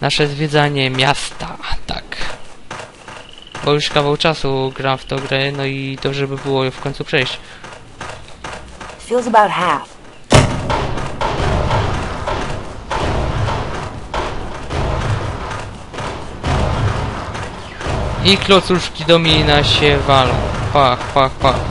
nasze zwiedzanie miasta, tak. Bo już kawał czasu gram w tą grę, no i dobrze by było ją w końcu przejść. Feels about half. I klocuszki domina się walą. Pach, pach, pach.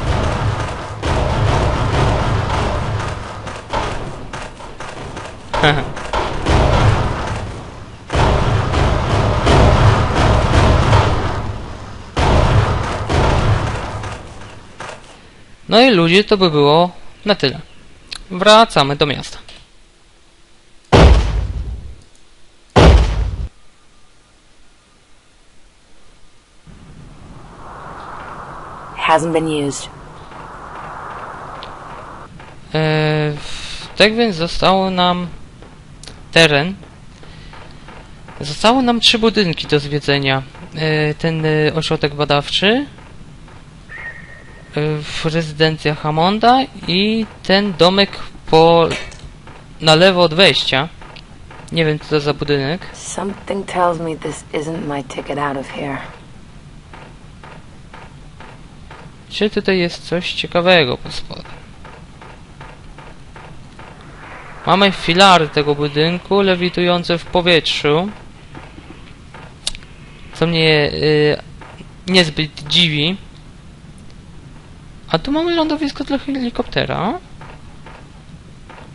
No i ludzie, to by było na tyle. Wracamy do miasta. Hasn't been used. Eee, tak więc zostało nam teren. Zostało nam trzy budynki do zwiedzenia. Eee, ten e, ośrodek badawczy, e, rezydencja Hammonda i ten domek po na lewo od wejścia. Nie wiem co to za budynek. Something tells me this isn't my ticket out of here. Czy tutaj jest coś ciekawego po spodem? Mamy filary tego budynku lewitujące w powietrzu. Co mnie y, niezbyt dziwi. A tu mamy lądowisko dla helikoptera.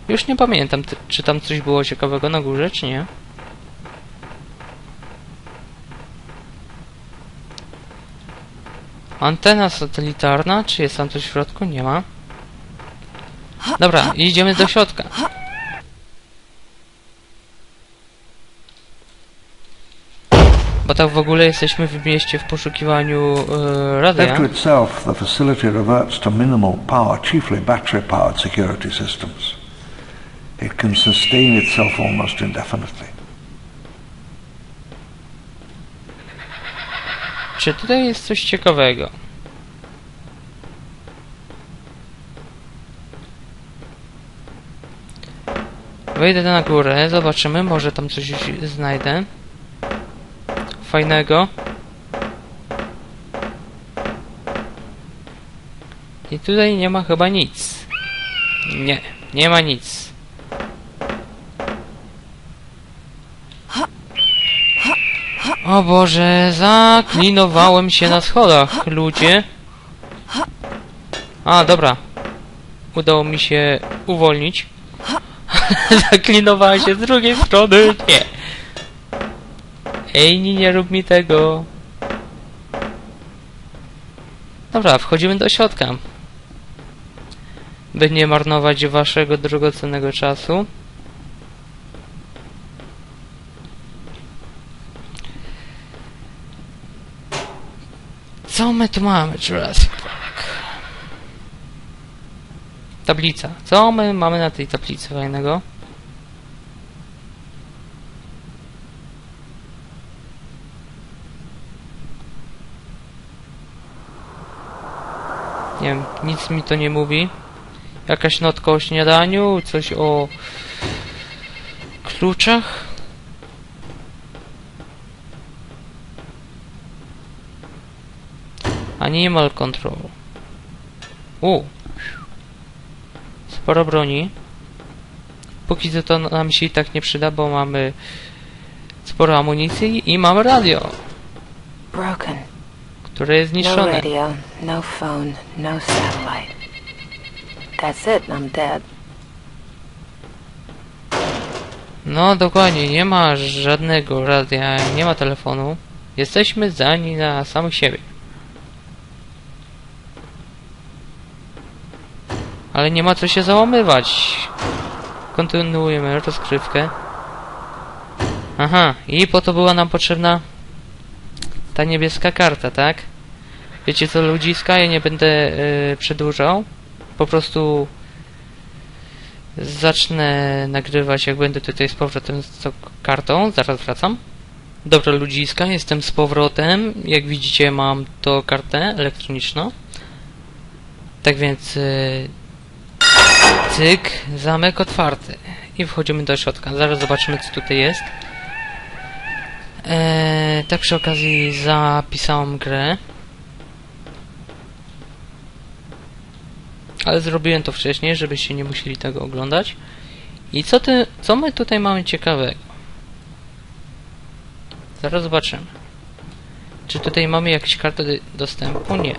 Już nie pamiętam, czy tam coś było ciekawego na górze, czy nie. Antena satelitarna, czy jest tam coś w środku? Nie ma. Dobra, idziemy do środka. Bo tak w ogóle jesteśmy w mieście w poszukiwaniu e, radia. Left to itself, the facility reverts to minimal power, chiefly battery-powered security systems. It can sustain itself almost indefinitely. Czy tutaj jest coś ciekawego? Wejdę na górę, zobaczymy, może tam coś znajdę. Fajnego. I tutaj nie ma chyba nic. Nie, nie ma nic. O Boże, zaklinowałem się na schodach, ludzie. A, dobra. Udało mi się uwolnić. Zaklinowałem się z drugiej strony. Nie. Ej, nie, nie rób mi tego. Dobra, wchodzimy do środka. By nie marnować waszego drogocennego czasu. Co my tu mamy, Jurassic Park? Tablica. Co my mamy na tej tablicy fajnego? Nie wiem, nic mi to nie mówi. Jakaś notka o śniadaniu, coś o kluczach. Animal Control. U. Sporo broni. Póki co to nam się i tak nie przyda, bo mamy sporo amunicji i mamy radio, Broken. Które jest No zniszczone. radio, no phone, no satellite. That's it, I'm dead. No dokładnie, nie ma żadnego radia, nie ma telefonu. Jesteśmy zdani na samych siebie. Ale nie ma co się załamywać. Kontynuujemy rozgrywkę. Aha, i po to była nam potrzebna ta niebieska karta, tak? Wiecie co ludziska, ja nie będę y, przedłużał. Po prostu zacznę nagrywać, jak będę tutaj z powrotem z tą kartą. Zaraz wracam. Dobra ludziska, jestem z powrotem. Jak widzicie mam to kartę elektroniczną. Tak więc y, cyk, zamek otwarty. i wchodzimy do środka. Zaraz zobaczymy, co tutaj jest. Eee, tak przy okazji zapisałam grę. Ale zrobiłem to wcześniej, żebyście nie musieli tego oglądać. I co, ty, co my tutaj mamy ciekawego? Zaraz zobaczymy. Czy tutaj mamy jakieś karty dostępu? Nie.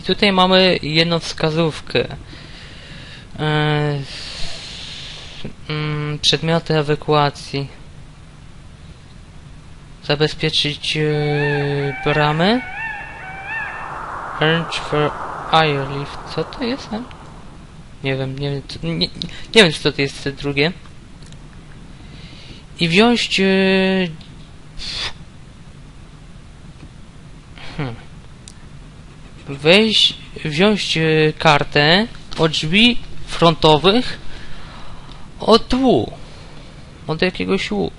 I tutaj mamy jedną wskazówkę. Eee, mm, przedmioty ewakuacji. Zabezpieczyć e, bramy. Arrange for airlift. Co to jest? Nie wiem, nie wiem, co, nie, nie wiem, co to jest drugie. I wziąć... E, hmm. Wejść, wziąć e, kartę od drzwi frontowych od łu. Od jakiegoś łu.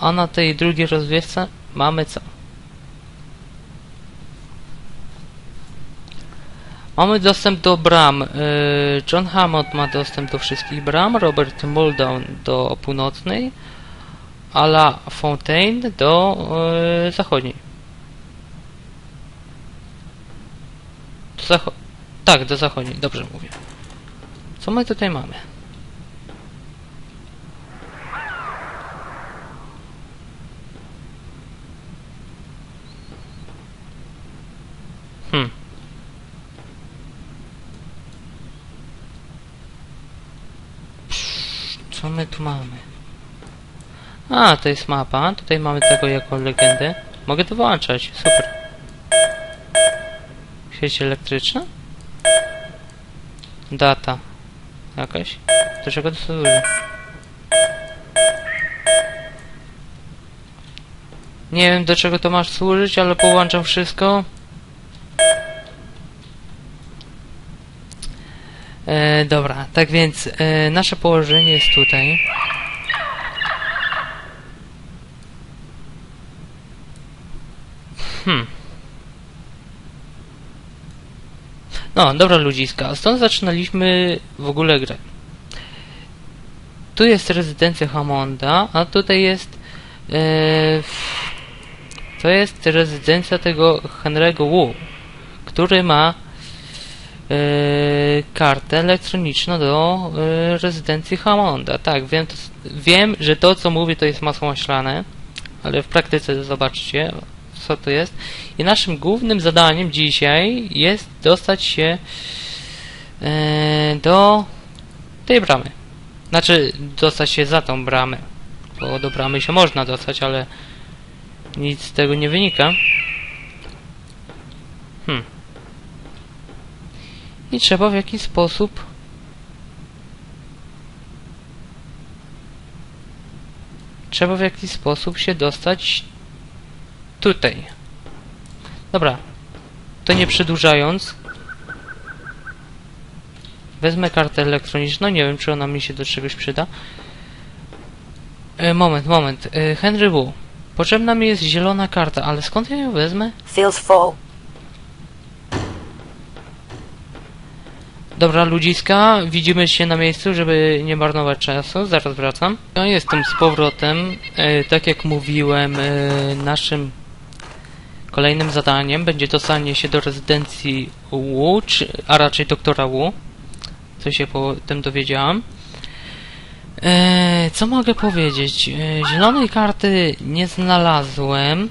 A na tej drugiej rozwiewce mamy co? Mamy dostęp do bram. Yy, John Hammond ma dostęp do wszystkich bram, Robert Muldown do północnej, a La Fontaine do yy, zachodniej. Zacho tak, do zachodniej, dobrze mówię. Co my tutaj mamy? Hmm. Co my tu mamy? A, to jest mapa. Tutaj mamy tego jako legendę. Mogę to wyłączać. Super. Sieć elektryczna? Data. Jakaś? Do czego to służy? Nie wiem do czego to masz służyć, ale połączam wszystko. E, dobra, tak więc e, nasze położenie jest tutaj. Hmm. No, dobra ludziska, stąd zaczynaliśmy w ogóle grę. Tu jest rezydencja Hammonda, a tutaj jest... E, to jest rezydencja tego Henry'ego Wu, który ma e, kartę elektroniczną do e, rezydencji Hammonda. Tak, wiem, to, wiem, że to co mówię to jest masło maślane, ale w praktyce zobaczcie co to jest. I naszym głównym zadaniem dzisiaj jest dostać się e, do tej bramy. Znaczy, dostać się za tą bramę. Bo do bramy się można dostać, ale nic z tego nie wynika. Hmm. I trzeba w jakiś sposób trzeba w jakiś sposób się dostać tutaj. Dobra. To nie przedłużając. Wezmę kartę elektroniczną. Nie wiem, czy ona mi się do czegoś przyda. E, moment, moment. E, Henry Wu. Potrzebna mi jest zielona karta, ale skąd ja ją wezmę? Feels full. Dobra, ludziska, widzimy się na miejscu, żeby nie marnować czasu. Zaraz wracam. Ja jestem z powrotem. E, tak jak mówiłem, e, naszym kolejnym zadaniem będzie dostanie się do rezydencji Wu, czy, a raczej doktora Wu. Co się po tym dowiedziałam. E, co mogę powiedzieć? E, zielonej karty nie znalazłem.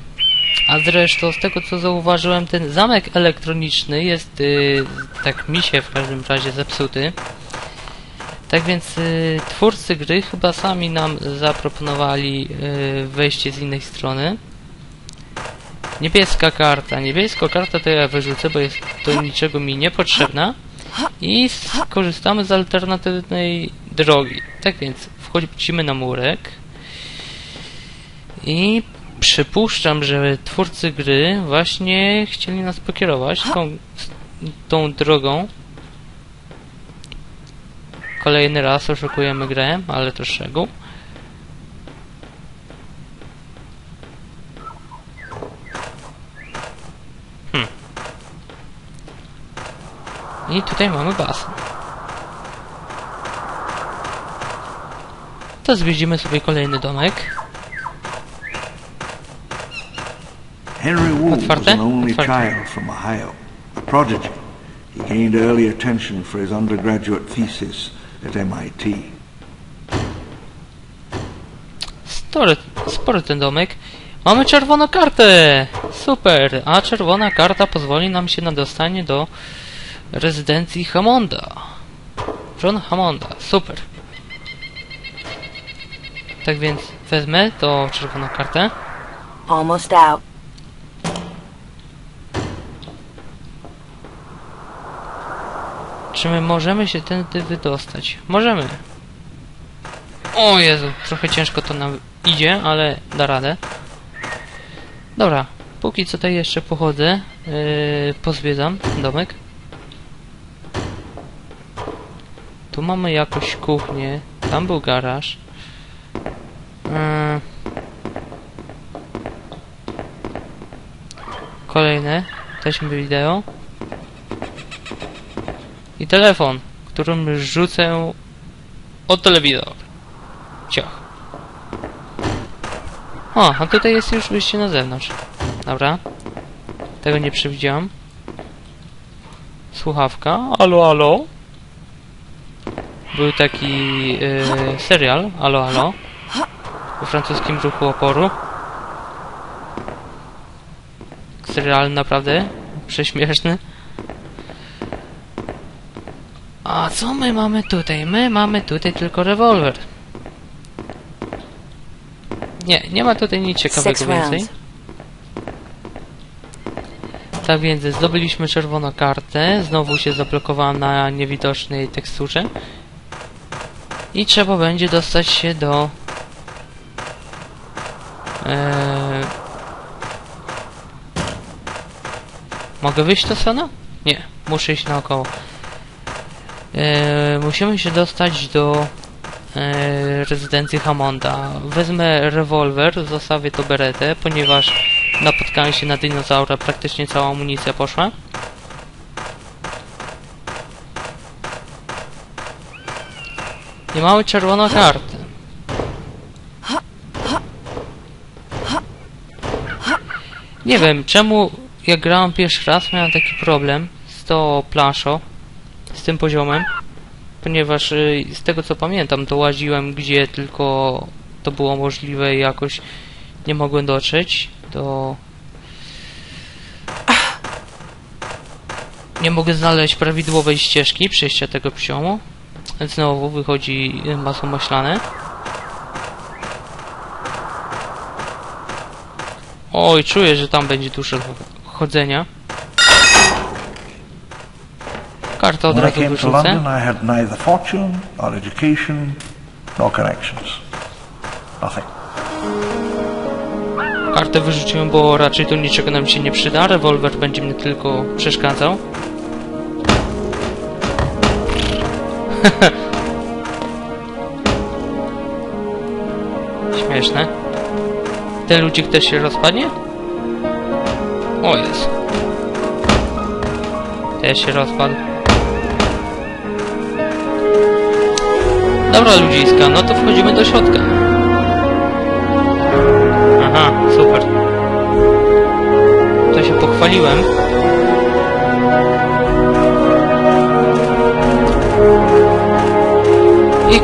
A zresztą z tego co zauważyłem, ten zamek elektroniczny jest, y, tak mi się w każdym razie zepsuty. Tak więc y, twórcy gry chyba sami nam zaproponowali y, wejście z innej strony. Niebieska karta. Niebieską kartę to ja wyrzucę, bo jest do niczego mi niepotrzebna. I skorzystamy z alternatywnej drogi. Tak więc wchodzimy na murek. I przypuszczam, że twórcy gry właśnie chcieli nas pokierować tą, tą drogą. Kolejny raz oszukujemy grę, ale to szczegół. I tutaj mamy basen. To zwiedzimy sobie kolejny domek. Henry Wu was an only child from Ohio, a prodigy. He gained early attention for his undergraduate thesis at MIT. Spory, spory ten domek. Mamy czerwoną kartę! Super! A czerwona karta pozwoli nam się na dostanie do rezydencji Hammonda. John Hammonda. Super. Tak więc wezmę tą czerwoną kartę. Almost out. Czy my możemy się tędy wydostać? Możemy. O Jezu, trochę ciężko to nam idzie, ale da radę. Dobra, póki co tutaj jeszcze pochodzę, yy, pozwiedzam domek. Tu mamy jakąś kuchnię, tam był garaż. Yy. Kolejne, taśmy wideo. I telefon, którym rzucę o telewizor. Ciach. O, a tutaj jest już wyjście na zewnątrz. Dobra. Tego nie przewidziałam. Słuchawka. Alo, alo. Był taki yy, serial. Alo, alo. We francuskim ruchu oporu. Serial naprawdę prześmieszny. A co my mamy tutaj? My mamy tutaj tylko rewolwer. Nie, nie ma tutaj nic ciekawego więcej. Tak więc zdobyliśmy czerwoną kartę, znowu się zablokowała na niewidocznej teksturze. I trzeba będzie dostać się do... Eee... Mogę wyjść to strona? Nie, muszę iść naokoło. Eee, musimy się dostać do e, rezydencji Hammonda. Wezmę rewolwer, zostawię to beretę, ponieważ napotkałem się na dinozaura, praktycznie cała amunicja poszła. I mamy czerwoną kartę. Nie wiem, czemu jak grałem pierwszy raz miałem taki problem z tą planszą, z tym poziomem, ponieważ y, z tego co pamiętam to łaziłem gdzie tylko to było możliwe i jakoś nie mogłem dotrzeć do... Nie mogę znaleźć prawidłowej ścieżki przejścia tego poziomu. Znowu wychodzi y, masło maślane. Oj, czuję, że tam będzie dużo chodzenia. Karta od razu wyrzucę. Kartę wyrzuciłem, bo raczej do niczego nam się nie przyda. Rewolwer będzie mnie tylko przeszkadzał. Śmieszne. Ten ludzik też się rozpadnie? O jest. Też się rozpadł. Dobra ludziska, no to wchodzimy do środka. Aha, super. To się pochwaliłem.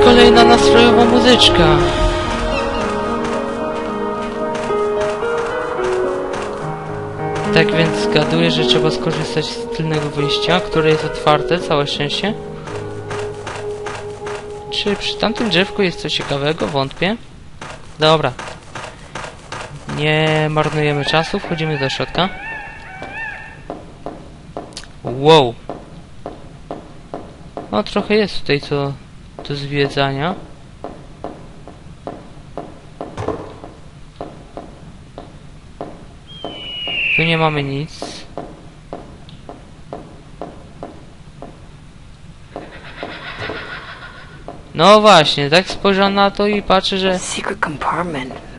Kolejna nastrojowa muzyczka. Tak więc zgaduję, że trzeba skorzystać z tylnego wyjścia, które jest otwarte, całe szczęście. Czy przy tamtym drzewku jest coś ciekawego? Wątpię. Dobra, nie marnujemy czasu, wchodzimy do środka. Wow. No trochę jest tutaj co do zwiedzania. Tu nie mamy nic. No właśnie, tak spojrzałem na to i patrzę, że.